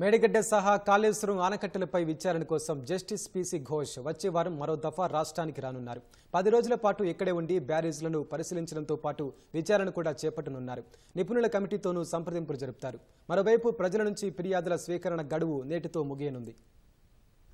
మేడిగడ్డ సహా కాళేశ్వరం ఆనకట్టలపై విచారణ కోసం జస్టిస్ పీసీ ఘోష్ వచ్చే వారం మరో దఫా రాష్ట్రానికి రానున్నారు. పది రోజుల పాటు ఇక్కడే ఉండి బ్యారేజ్లను పరిశీలించడంతో పాటు విచారణ కూడా చేపట్టనున్నారు. నిపుణుల కమిటీతోనూ సంప్రదింపులు జరుపుతారు. మరోవైపు ప్రజల నుంచి ఫిర్యాదుల స్వీకరణ గడువు నేటితో ముగియనుంది.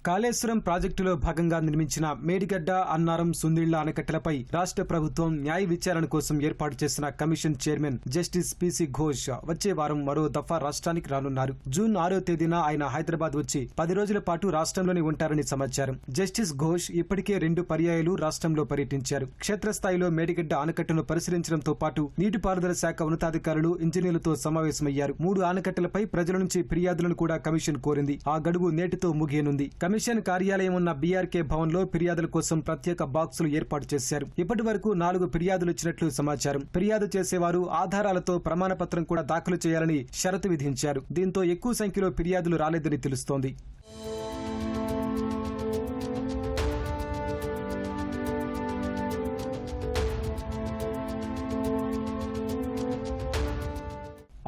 కాళేశ్వరం ప్రాజెక్టులో భాగంగా నిర్మించిన మేడిగడ్డ అన్నారం సుందిళ్ళ ఆనకట్టలపై రాష్ట్ర ప్రభుత్వం న్యాయ విచారణ కోసం ఏర్పాటు చేసిన commission chairman justice PC Ghosh వచ్చే వారం మరో దఫా రాష్ట్రానికి రానున్నారు. జూన్ ఆరో తేదీన ఆయన హైదరాబాద్ వచ్చి పది రోజుల పాటు రాష్ట్రంలోనే ఉంటారని సమాచారం. జస్టిస్ ఘోష్ ఇప్పటికే రెండు పర్యాయాలు రాష్ట్రంలో పర్యటించారు. క్షేత్రస్థాయిలో మేడిగడ్డ ఆనకట్టను పరిశీలించడంతో పాటు నీటిపారుదల శాఖ ఉన్నతాధికారులు ఇంజనీర్లతో సమావేశమయ్యారు. మూడు ఆనకట్టలపై ప్రజల నుంచి ఫిర్యాదులను కూడా కమిషన్ కోరింది. ఆ గడువు నేటితో ముగియనుంది. కమిషన్ కార్యాలయం ఉన్న బీఆర్కే భవన్లో ఫిర్యాదుల కోసం ప్రత్యేక బాక్సులు ఏర్పాటు చేశారు. ఇప్పటి వరకు నాలుగు ఫిర్యాదులు ఇచ్చినట్లు సమాచారం. ఫిర్యాదు చేసేవారు ఆధారాలతో ప్రమాణ పత్రం కూడా దాఖలు చేయాలని షరతు విధించారు. దీంతో ఎక్కువ సంఖ్యలో ఫిర్యాదులు రాలేదని తెలుస్తోంది.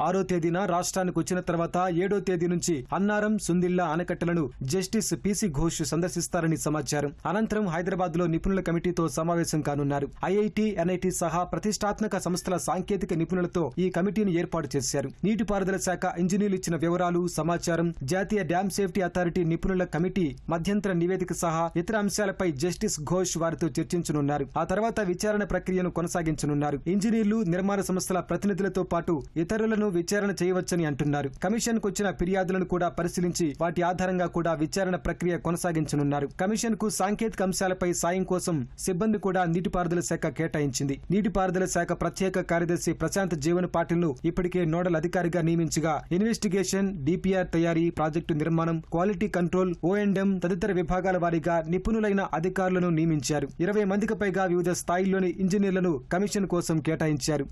ఆరో తేదీన రాష్ట్రానికి వచ్చిన తర్వాత ఏడో తేదీ నుంచి అన్నారం సుందిల్లా ఆనకట్టలను జస్టిస్ పీసీ ఘోష్ సందర్శిస్తారని సమాచారం. అనంతరం హైదరాబాద్లో నిపుణుల కమిటీతో సమావేశం కానున్నారు. ఐఐటి ఎన్ఐటి సహా ప్రతిష్టాత్మక సంస్థల సాంకేతిక నిపుణులతో ఈ కమిటీని ఏర్పాటు చేశారు. నీటిపారుదల శాఖ ఇంజనీర్లు ఇచ్చిన వివరాలు సమాచారం జాతీయ డ్యామ్ సేఫ్టీ అథారిటీ నిపుణుల కమిటీ మధ్యంతర నివేదిక సహా ఇతర అంశాలపై జస్టిస్ ఘోష్ వారితో చర్చించనున్నారు. ఆ తర్వాత విచారణ ప్రక్రియను కొనసాగించనున్నారు. ఇంజనీర్లు నిర్మాణ సంస్థల ప్రతినిధులతో పాటు ఇతరులను విచారణ చేయవచ్చని అంటున్నారు. కమిషన్కు వచ్చిన ఫిర్యాదులను కూడా పరిశీలించి వాటి ఆధారంగా కూడా విచారణ ప్రక్రియ కొనసాగించనున్నారు. కమిషన్కు సాంకేతిక అంశాలపై సాయం కోసం సిబ్బంది కూడా నీటిపారుదల శాఖ కేటాయించింది. నీటిపారుదల శాఖ ప్రత్యేక కార్యదర్శి ప్రశాంత్ జీవన్ పాటిల్ను ఇప్పటికే నోడల్ అధికారిగా నియమించగా ఇన్వెస్టిగేషన్ డిపిఆర్ తయారీ ప్రాజెక్టు నిర్మాణం quality control O and M తదితర విభాగాల వారీగా నిపుణులైన అధికారులను నియమించారు. ఇరవై మందికి పైగా వివిధ స్థాయిల్లోని ఇంజనీర్లను కమిషన్ కోసం కేటాయించారు.